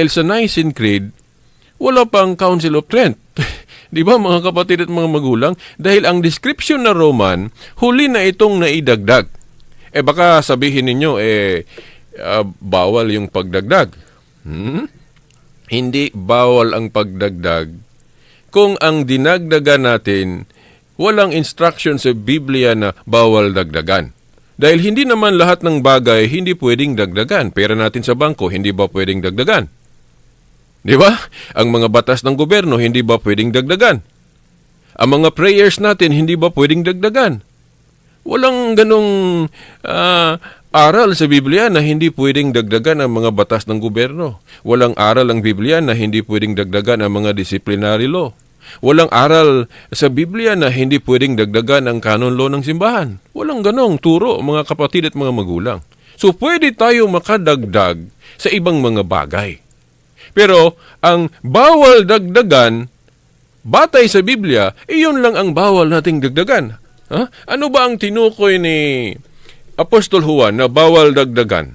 Dahil sa Nicene Creed, wala pang Council of Trent. Di ba mga kapatid at mga magulang? Dahil ang description na Roman, huli na itong naidagdag. Eh baka sabihin ninyo, eh, ah, bawal yung pagdagdag. Hmm? Hindi bawal ang pagdagdag kung ang dinagdagan natin walang instruction sa Biblia na bawal dagdagan. Dahil hindi naman lahat ng bagay hindi pwedeng dagdagan. Pera natin sa bangko, hindi ba pwedeng dagdagan? Di ba? Ang mga batas ng gobyerno, hindi ba pwedeng dagdagan? Ang mga prayers natin, hindi ba pwedeng dagdagan? Walang ganong ah, aral sa Biblia na hindi pwedeng dagdagan ang mga batas ng gobyerno. Walang aral ang Biblia na hindi pwedeng dagdagan ang mga disciplinary law. Walang aral sa Biblia na hindi pwedeng dagdagan ang canon law ng simbahan. Walang ganong turo, mga kapatid at mga magulang. So pwede tayo makadagdag sa ibang mga bagay. Pero ang bawal dagdagan, batay sa Biblia, iyon lang ang bawal nating dagdagan. Ha? Ano ba ang tinukoy ni Apostol Juan na bawal dagdagan?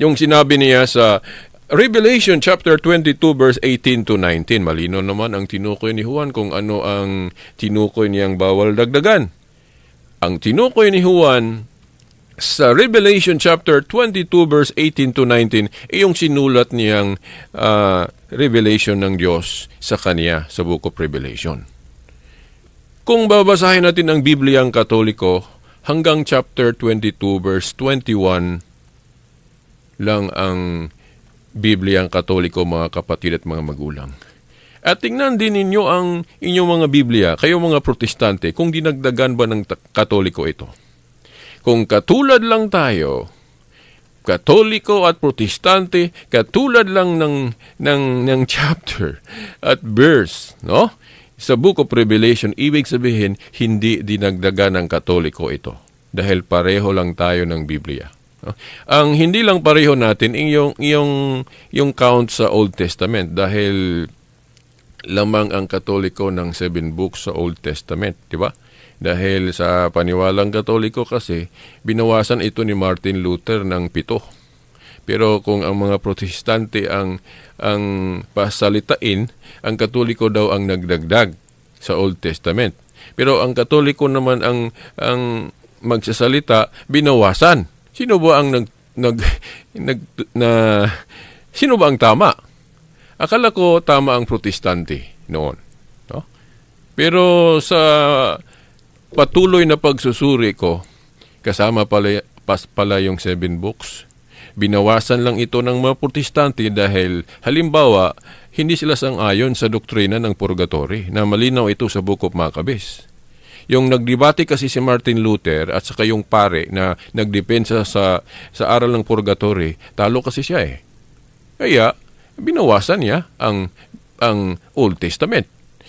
Yung sinabi niya sa Revelation chapter 22 verse 18 to 19. Malino naman ang tinukoy ni Juan kung ano ang tinukoy niyang bawal dagdagan. Ang tinukoy ni Juan sa Revelation chapter 22 verse 18 to 19 ay yung sinulat niyang ah, revelation ng Diyos sa kanya sa Book of Revelation. Kung babasahin natin ang Bibliang Katoliko hanggang chapter 22 verse 21 lang ang Bibliang Katoliko mga kapatid at mga magulang. At tingnan din ninyo ang inyong mga Biblia, kayo mga protestante, kung dinagdagan ba ng Katoliko ito. Kung katulad lang tayo, Katoliko at Protestante, katulad lang ng, ng, ng chapter at verse, no? Sa Book of Revelation, ibig sabihin, hindi dinagdagan ng Katoliko ito. Dahil pareho lang tayo ng Biblia. no? Ang hindi lang pareho natin, yung, yung, yung count sa Old Testament. Dahil lamang ang Katoliko ng seven books sa Old Testament, di ba? Dahil sa paniwalang Katoliko kasi, binawasan ito ni Martin Luther ng pito. Pero kung ang mga protestante ang ang pasalitain, ang Katoliko daw ang nagdagdag sa Old Testament. Pero ang Katoliko naman ang ang magsasalita binawasan. Sino ba ang nag nag, nag na sino ba ang tama? Akala ko tama ang protestante noon, no? Pero sa patuloy na pagsusuri ko, kasama pala, pas, pala yung seven books. Binawasan lang ito ng mga protestante dahil halimbawa, hindi sila sang-ayon sa doktrina ng purgatory na malinaw ito sa Book of Maccabees. Yung nagdebate kasi si Martin Luther at saka yung pare na nagdepensa sa, sa aral ng purgatory, talo kasi siya eh. Kaya, binawasan niya ang, ang Old Testament.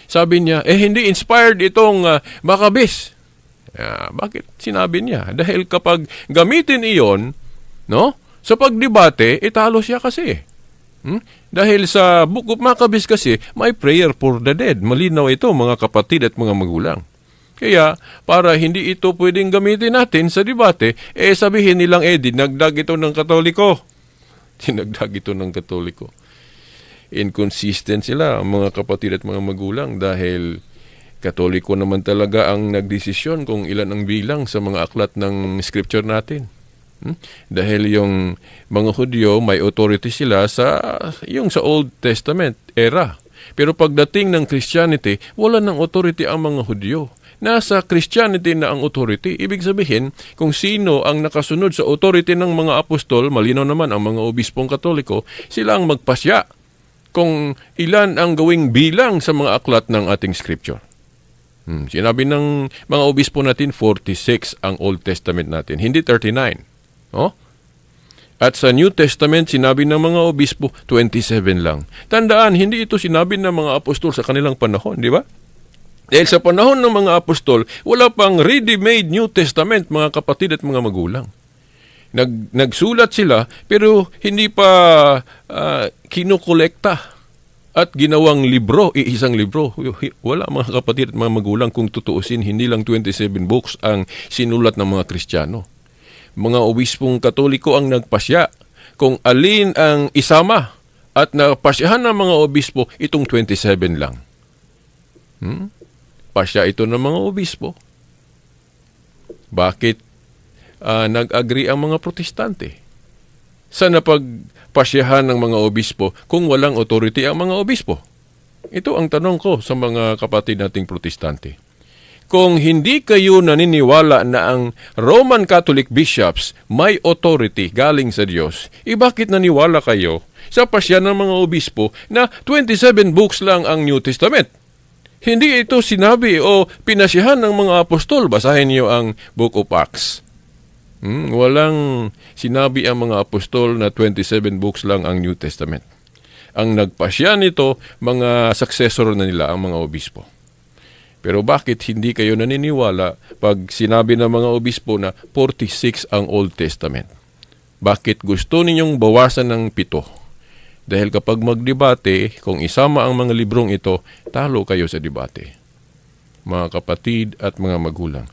Sabi niya, eh hindi inspired itong uh, Maccabees. Ah, bakit sinabi niya? Dahil kapag gamitin iyon, no? Sa pagdebate, italo siya kasi. Hmm? Dahil sa Book of Maccabees kasi, may prayer for the dead. Malinaw ito, mga kapatid at mga magulang. Kaya, para hindi ito pwedeng gamitin natin sa debate, eh sabihin nilang, eh, dinagdag ito ng katoliko. Dinagdag ito ng katoliko inconsistent sila, ang mga kapatid at mga magulang dahil katoliko naman talaga ang nagdesisyon kung ilan ang bilang sa mga aklat ng scripture natin. Hmm? Dahil yung mga Hudyo, may authority sila sa yung sa Old Testament era. Pero pagdating ng Christianity, wala ng authority ang mga Hudyo. Nasa Christianity na ang authority. Ibig sabihin, kung sino ang nakasunod sa authority ng mga apostol, malinaw naman ang mga obispong katoliko, sila ang magpasya kung ilan ang gawing bilang sa mga aklat ng ating scripture. Hmm, sinabi ng mga obispo natin, 46 ang Old Testament natin, hindi 39. No? At sa New Testament, sinabi ng mga obispo, 27 lang. Tandaan, hindi ito sinabi ng mga apostol sa kanilang panahon, di ba? Dahil sa panahon ng mga apostol, wala pang ready-made New Testament, mga kapatid at mga magulang nag nagsulat sila pero hindi pa uh, kinukolekta at ginawang libro, iisang libro. Wala mga kapatid at mga magulang kung tutuusin, hindi lang 27 books ang sinulat ng mga Kristiyano. Mga obispong katoliko ang nagpasya kung alin ang isama at napasyahan ng mga obispo itong 27 lang. Hmm? Pasya ito ng mga obispo. Bakit ah, nag-agree ang mga protestante? Sa napagpasyahan ng mga obispo kung walang authority ang mga obispo? Ito ang tanong ko sa mga kapatid nating protestante. Kung hindi kayo naniniwala na ang Roman Catholic bishops may authority galing sa Diyos, eh bakit naniwala kayo sa pasya ng mga obispo na 27 books lang ang New Testament? Hindi ito sinabi o pinasyahan ng mga apostol. Basahin niyo ang Book of Acts. Hmm, walang sinabi ang mga apostol na 27 books lang ang New Testament. Ang nagpasya nito, mga successor na nila, ang mga obispo. Pero bakit hindi kayo naniniwala pag sinabi ng mga obispo na 46 ang Old Testament? Bakit gusto ninyong bawasan ng pito? Dahil kapag magdebate, kung isama ang mga librong ito, talo kayo sa debate. Mga kapatid at mga magulang,